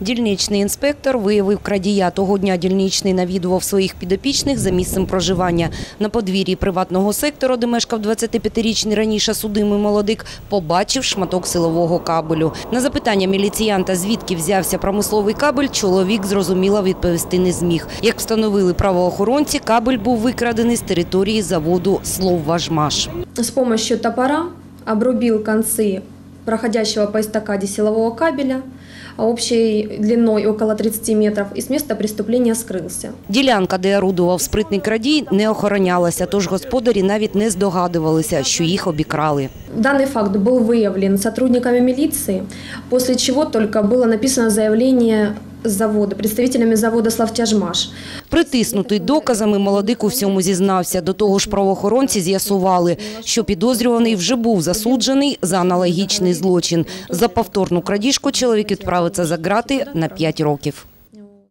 Дільничний інспектор виявив крадія. Того дня дільничний навідував своїх підопічних за місцем проживання. На подвір'ї приватного сектору, де мешкав 25-річний раніше судимий молодик, побачив шматок силового кабелю. На запитання міліціянта, звідки взявся промисловий кабель, чоловік зрозуміло відповісти не зміг. Як встановили правоохоронці, кабель був викрадений з території заводу «Словважмаш». С помощью топора обрубил концы проходящего по эстакаде силового кабеля общей длиной около 30 метров и с места преступления скрылся. Ділянка, де орудував спритний крадій, не охоронялася, тож господарі навіть не здогадувалися, що їх обікрали. Данный факт был выявлен сотрудниками милиции, после чего только было написано заявление с завода, представителями завода «Славтяжмаш». Притиснутий доказами, молодик у всьому зізнався. До того ж, правоохоронці з'ясували, що підозрюваний вже був засуджений за аналогічний злочин. За повторну крадіжку чоловік відправиться за ґрати на 5 років.